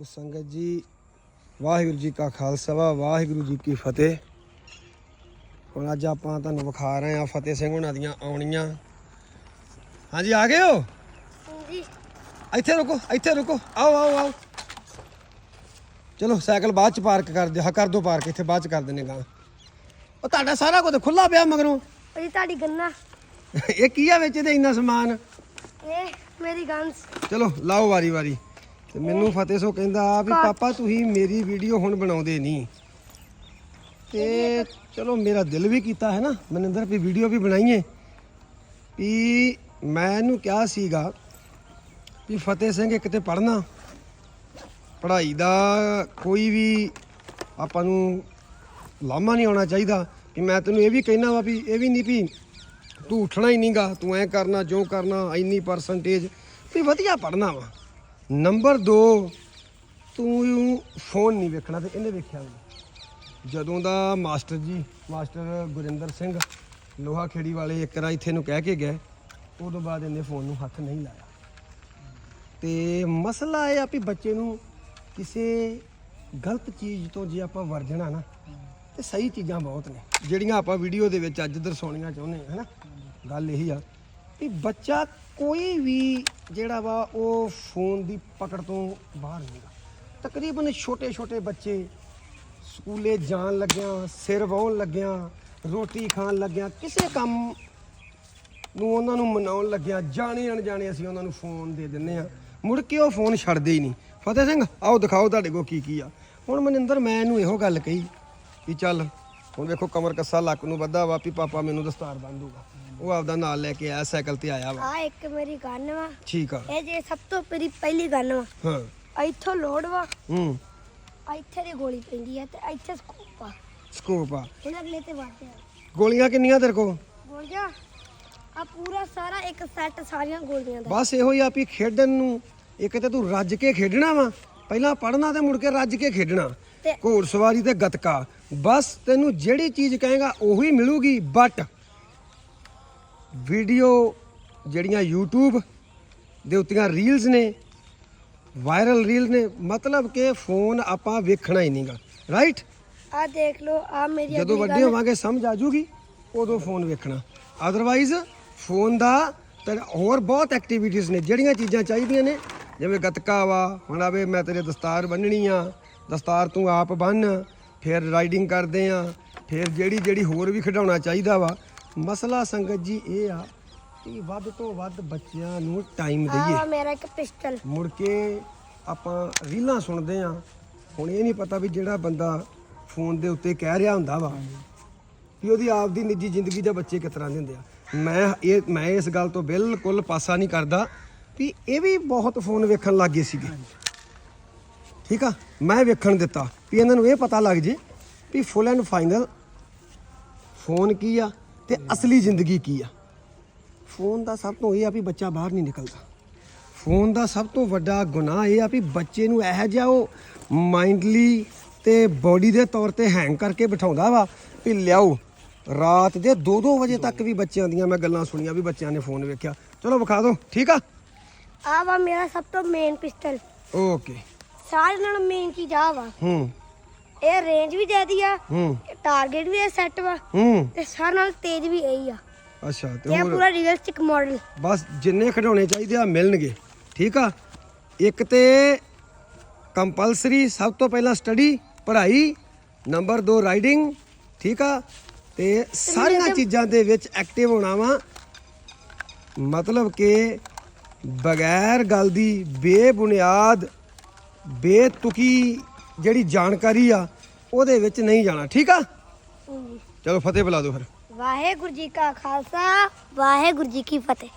ਸੋ ਸੰਗਤ ਜੀ ਵਾਹਿਗੁਰੂ ਜੀ ਕਾ ਖਾਲਸਾ ਵਾਹਿਗੁਰੂ ਜੀ ਕੀ ਫਤਿਹ। ਹੁਣ ਅੱਜ ਆਪਾਂ ਤੁਹਾਨੂੰ ਵਿਖਾ ਰਹੇ ਆ ਫਤਿਹ ਸਿੰਘ ਹੁਣਾਂ ਦੀਆਂ ਆਉਣੀਆਂ। ਹਾਂਜੀ ਆ ਗਏ ਹੋ? ਹਾਂਜੀ। ਇੱਥੇ ਰੁਕੋ ਇੱਥੇ ਰੁਕੋ। ਆਓ ਆਓ ਆਓ। ਚਲੋ ਸਾਈਕਲ ਬਾਅਦ ਚ ਪਾਰਕ ਕਰ ਦਿਓ। ਹਾਂ ਕਰ ਦਿਓ ਪਾਰਕ ਇੱਥੇ ਬਾਅਦ ਚ ਕਰ ਦਿੰਨੇ ਗਾ ਉਹ ਤੁਹਾਡਾ ਸਾਰਾ ਕੁਝ ਖੁੱਲਾ ਪਿਆ ਮਗਰੋਂ? ਭਾਜੀ ਤੁਹਾਡੀ ਗੰਨਾ। ਇਹ ਕੀ ਆ ਵਿੱਚ ਇਹਦੇ ਇੰਨਾ ਸਮਾਨ? ਇਹ ਮੇਰੀ ਗਨਸ ਚਲੋ ਲਾਓ ਵਾਰੀ ਵਾਰੀ ਤੇ ਮੈਨੂੰ ਫਤਿਹ ਸੋ ਕਹਿੰਦਾ ਵੀ ਪਾਪਾ ਤੁਸੀਂ ਮੇਰੀ ਵੀਡੀਓ ਹੁਣ ਬਣਾਉਂਦੇ ਨਹੀਂ। ਤੇ ਚਲੋ ਮੇਰਾ ਦਿਲ ਵੀ ਕੀਤਾ ਹੈ ਨਾ ਮਨਿੰਦਰ ਵੀ ਵੀਡੀਓ ਵੀ ਬਣਾਈਏ। ਵੀ ਮੈਂ ਇਹਨੂੰ ਕਿਹਾ ਸੀਗਾ ਵੀ ਫਤਿਹ ਸਿੰਘ ਇੱਕ ਤੇ ਪੜਨਾ ਪੜ੍ਹਾਈ ਦਾ ਕੋਈ ਵੀ ਆਪਾਂ ਨੂੰ ਲਾਮਾ ਨਹੀਂ ਆਉਣਾ ਚਾਹੀਦਾ। ਕਿ ਮੈਂ ਤੈਨੂੰ ਇਹ ਵੀ ਕਹਿਣਾ ਵਾ ਵੀ ਇਹ ਵੀ ਨਹੀਂ ਵੀ ਤੂੰ ਉੱਠਣਾ ਹੀ ਨਹੀਂਗਾ ਤੂੰ ਐ ਕਰਨਾ ਜੋ ਕਰਨਾ ਇੰਨੀ ਪਰਸੈਂਟੇਜ ਵੀ ਵਧੀਆ ਪੜਨਾ ਵਾ। ਨੰਬਰ 2 ਤੂੰ ਫੋਨ ਨਹੀਂ ਵੇਖਣਾ ਤੇ ਇਹਨੇ ਵੇਖਿਆ ਵੀ ਜਦੋਂ ਦਾ ਮਾਸਟਰ ਜੀ, ਮਾਸਟਰ ਗੁਰਿੰਦਰ ਸਿੰਘ ਲੋਹਾ ਖੇੜੀ ਵਾਲੇ ਇੱਕ ਰਾ ਇੱਥੇ ਨੂੰ ਕਹਿ ਕੇ ਗਏ, ਉਦੋਂ ਬਾਅਦ ਇਹਨੇ ਫੋਨ ਨੂੰ ਹੱਥ ਨਹੀਂ ਲਾਇਆ। ਤੇ ਮਸਲਾ ਇਹ ਆ ਵੀ ਬੱਚੇ ਨੂੰ ਕਿਸੇ ਗਲਤ ਚੀਜ਼ ਤੋਂ ਜੇ ਆਪਾਂ ਵਰਜਣਾ ਨਾ, ਤੇ ਸਹੀ ਚੀਜ਼ਾਂ ਬਹੁਤ ਨੇ, ਜਿਹੜੀਆਂ ਆਪਾਂ ਵੀਡੀਓ ਦੇ ਵਿੱਚ ਅੱਜ ਦਰਸਾਉਣੀਆਂ ਚਾਹੁੰਦੇ ਹਾਂ, ਹਨਾ? ਗੱਲ ਇਹੀ ਆ। ਵੀ ਬੱਚਾ ਕੋਈ ਵੀ ਜਿਹੜਾ ਵਾ ਉਹ ਫੋਨ ਦੀ ਪਕੜ ਤੋਂ ਬਾਹਰ ਨਹੀਂਗਾ ਤਕਰੀਬਨ ਛੋਟੇ ਛੋਟੇ ਬੱਚੇ ਸਕੂਲੇ ਜਾਣ ਲੱਗਿਆਂ, ਸਿਰ ਵਾਹੁਣ ਲੱਗਿਆਂ, ਰੋਟੀ ਖਾਣ ਲੱਗਿਆਂ, ਕਿਸੇ ਕੰਮ ਨੂੰ ਉਹਨਾਂ ਨੂੰ ਮਨਾਉਣ ਲੱਗਿਆ, ਜਾਣੇ ਅਣਜਾਣੇ ਅਸੀਂ ਉਹਨਾਂ ਨੂੰ ਫੋਨ ਦੇ ਦਿੰਨੇ ਆ ਮੁੜ ਕੇ ਉਹ ਫੋਨ ਛੱਡਦੇ ਹੀ ਨਹੀਂ। ਫਤਿਹ ਸਿੰਘ, ਆਓ ਦਿਖਾਓ ਤੁਹਾਡੇ ਕੋਲ ਕੀ ਕੀ ਆ। ਹੁਣ ਮਨਿੰਦਰ, ਮੈਂ ਇਹਨੂੰ ਇਹੋ ਗੱਲ ਕਹੀ ਵੀ ਚੱਲ, ਹੁਣ ਵੇਖੋ ਕਮਰ ਕੱਸਾ, ਲੱਕ ਨੂੰ ਵੱਧਾ ਵਾ ਵੀ ਪਾਪਾ ਮੈਨੂੰ ਦਸਤਾਰ ਬੰਨ ਉਹ ਆਪਦਾ ਨਾਲ ਲੈ ਕੇ ਆਇਆ ਸਾਈਕਲ ਤੇ ਆਇਆ ਵਾ। ਆ ਇੱਕ ਮੇਰੀ ਗਨ ਵਾ। ਠੀਕ ਆ। ਇਹ ਜੇ ਸਭ ਤੋਂ ਮੇਰੀ ਪਹਿਲੀ ਗਨ ਵਾ। ਹਾਂ। ਇੱਥੋਂ ਲੋਡ ਵਾ। ਹੂੰ। ਆ ਇੱਥੇ ਦੀ ਗੋਲੀ ਪੈਂਦੀ ਹੈ ਤੇ ਇੱਥੇ ਸਕੂਪ ਆ। ਸਕੋਪ ਆ। ਇਹ ਅਗਲੇ ਤੇ ਵਾਟੇ ਆ। ਗੋਲੀਆਂ ਕਿੰਨੀਆਂ ਤੇਰੇ ਕੋਲ? ਗੋਲੀਆਂ? ਆ ਪੂਰਾ ਸਾਰਾ ਇੱਕ ਸੈੱਟ ਸਾਰੀਆਂ ਗੋਲੀਆਂ ਦਾ। ਬਸ ਇਹੋ ਹੀ ਆ ਵੀ ਖੇਡਣ ਨੂੰ ਇੱਕ ਤੇ ਤੂੰ ਰੱਜ ਕੇ ਖੇਡਣਾ ਵਾ। ਪਹਿਲਾਂ ਪੜਨਾ ਤੇ ਮੁੜ ਕੇ ਰੱਜ ਕੇ ਖੇਡਣਾ। ਤੇ ਘੋੜਸਵਾਰੀ ਤੇ ਗਤਕਾ। ਬਸ ਤੈਨੂੰ ਜਿਹੜੀ ਚੀਜ਼ ਕਹੇਗਾ ਉਹੀ ਮਿਲੂਗੀ ਬਟ ਵੀਡੀਓ ਜਿਹੜੀਆਂ YouTube ਦੇ ਉੱਤੀਆਂ ਰੀਲਸ ਨੇ ਵਾਇਰਲ ਰੀਲ ਨੇ ਮਤਲਬ ਕਿ ਫੋਨ ਆਪਾਂ ਵੇਖਣਾ ਹੀ ਨਹੀਂਗਾ ਰਾਈਟ ਆ ਦੇਖ ਲਓ ਆ ਮੇਰੀ ਜਦੋਂ ਵੱਡੇ। ਹੋਵਾਂਗੇ ਸਮਝ ਆ ਜੂਗੀ ਉਦੋਂ ਫੋਨ ਵੇਖਣਾ ਅਦਰਵਾਈਜ਼ ਫੋਨ ਦਾ ਤੇ ਹੋਰ ਬਹੁਤ ਐਕਟੀਵਿਟੀਜ਼ ਨੇ ਜਿਹੜੀਆਂ ਚੀਜ਼ਾਂ ਚਾਹੀਦੀਆਂ ਨੇ ਜਿਵੇਂ ਗੱਤਕਾ ਵਾ ਹੁਣ ਆਵੇ ਮੈਂ ਤੇਰੇ ਦਸਤਾਰ ਬੰਨਣੀ ਆ ਦਸਤਾਰ ਤੂੰ ਆਪ ਬੰਨ ਫਿਰ ਰਾਈਡਿੰਗ ਕਰਦੇ ਆ ਫਿਰ ਜਿਹੜੀ ਜਿਹੜੀ ਹੋਰ ਵੀ ਖਿਡਾਉਣਾ ਚਾਹੀਦਾ ਵਾ ਮਸਲਾ ਸੰਗਤ ਜੀ ਇਹ ਆ ਕਿ ਵੱਧ ਤੋਂ ਵੱਧ ਬੱਚਿਆਂ ਨੂੰ ਟਾਈਮ ਆ ਦਈਏ। ਵਾ ਮੇਰਾ ਇੱਕ ਪਿਸਟਲ। ਮੁੜ ਕੇ ਆਪਾਂ ਰੀਲਾਂ ਸੁਣਦੇ ਆ ਹੁਣ ਇਹ ਨਹੀਂ ਪਤਾ ਵੀ ਜਿਹੜਾ ਬੰਦਾ ਫੋਨ ਦੇ ਉੱਤੇ ਕਹਿ ਰਿਹਾ ਹੁੰਦਾ ਵਾ ਵੀ ਉਹਦੀ ਆਪਦੀ ਨਿੱਜੀ ਜ਼ਿੰਦਗੀ ਦੇ ਬੱਚੇ ਕਿਸ ਤਰ੍ਹਾਂ ਦੇ ਹੁੰਦੇ ਆ। ਮੈਂ ਇਹ ਮੈਂ ਇਸ ਗੱਲ ਤੋਂ ਬਿਲਕੁਲ ਪਾਸਾ ਨਹੀਂ ਕਰਦਾ ਵੀ ਇਹ ਵੀ ਬਹੁਤ ਫੋਨ ਵੇਖਣ ਲੱਗ ਗਏ ਸੀਗੇ। ਠੀਕ ਆ? ਮੈਂ ਵੇਖਣ ਦਿੱਤਾ ਵੀ ਇਹਨਾਂ ਨੂੰ ਇਹ ਪਤਾ ਲੱਗ ਜੇ ਵੀ ਫੁੱਲ ਐਂਡ ਫਾਈਨਲ ਫੋਨ ਕੀ ਆ? ਤੇ ਅਸਲੀ ਜ਼ਿੰਦਗੀ ਕੀ ਆ? ਫੋਨ ਦਾ ਸਭ ਤੋਂ ਇਹ ਆ ਵੀ ਬੱਚਾ ਬਾਹਰ ਨਹੀਂ ਨਿਕਲਦਾ। ਫੋਨ ਦਾ ਸਭ ਤੋਂ ਵੱਡਾ ਗੁਨਾਹ ਇਹ ਆ ਵੀ ਬੱਚੇ ਨੂੰ ਇਹੋ ਜਿਹਾ ਉਹ ਮਾਈਂਡਲੀ ਤੇ ਬੋਡੀ ਦੇ ਤੌਰ ਤੇ ਹੈਂਗ ਕਰਕੇ ਬਿਠਾਉਂਦਾ ਵਾ ਵੀ ਲਿਆਓ। ਰਾਤ ਦੇ 2-2 ਵਜੇ ਤੱਕ ਵੀ ਬੱਚਿਆਂ ਦੀਆਂ ਮੈਂ ਗੱਲਾਂ ਸੁਣੀਆਂ ਵੀ ਬੱਚਿਆਂ ਨੇ ਫੋਨ ਵੇਖਿਆ। ਚਲੋ ਵਿਖਾ ਦਿਓ ਠੀਕ ਆ? ਆ ਵਾ ਮੇਰਾ ਸਭ ਤੋਂ ਮੇਨ ਪਿਸਟਲ ਓਕੇ ਸਾਰੇ ਨਾਲੋਂ ਮੇਨ ਚੀਜ਼ ਆ ਵਾ। ਹੂੰ। ਇਹ ਰੇਂਜ ਵੀ ਜ਼ਿਆਦੀ ਆ ਹੂੰ। ਟਾਰਗੇਟ ਵੀ ਇਹ ਸੈੱਟ ਵਾ ਹੂੰ। ਤੇ ਸਾਰਿਆਂ ਨਾਲ ਤੇਜ਼ ਵੀ ਇਹੀ ਆ। ਅੱਛਾ ਤੇ ਇਹ ਪੂਰਾ ਰੀਅਲਿਸਟਿਕ ਮਾਡਲ ਬਸ ਜਿੰਨੇ ਖਿਡੌਣੇ ਚਾਹੀਦੇ ਆ ਮਿਲਣਗੇ। ਠੀਕ ਆ? ਇੱਕ ਤੇ ਕੰਪਲਸਰੀ ਸਭ ਤੋਂ ਪਹਿਲਾਂ ਸਟੱਡੀ ਪੜ੍ਹਾਈ ਨੰਬਰ 2 ਰਾਈਡਿੰਗ ਠੀਕ ਆ? ਤੇ ਸਾਰੀਆਂ ਚੀਜ਼ਾਂ ਦੇ ਵਿੱਚ ਐਕਟਿਵ ਹੋਣਾ ਵਾ। ਮਤਲਬ ਕਿ ਬਗੈਰ ਗੱਲ ਦੀ ਬੇਬੁਨਿਆਦ ਬੇਤੁਕੀ ਜਿਹੜੀ ਜਾਣਕਾਰੀ ਆ ਉਹਦੇ ਵਿੱਚ ਨਹੀਂ ਜਾਣਾ। ਠੀਕ ਆ? ਚਲੋ ਫਤਿਹ ਬੁਲਾ ਦਿਓ ਫਿਰ। ਵਾਹਿਗੁਰੂ ਜੀ ਕਾ ਖਾਲਸਾ ਵਾਹਿਗੁਰੂ ਜੀ ਕੀ ਫਤਿਹ।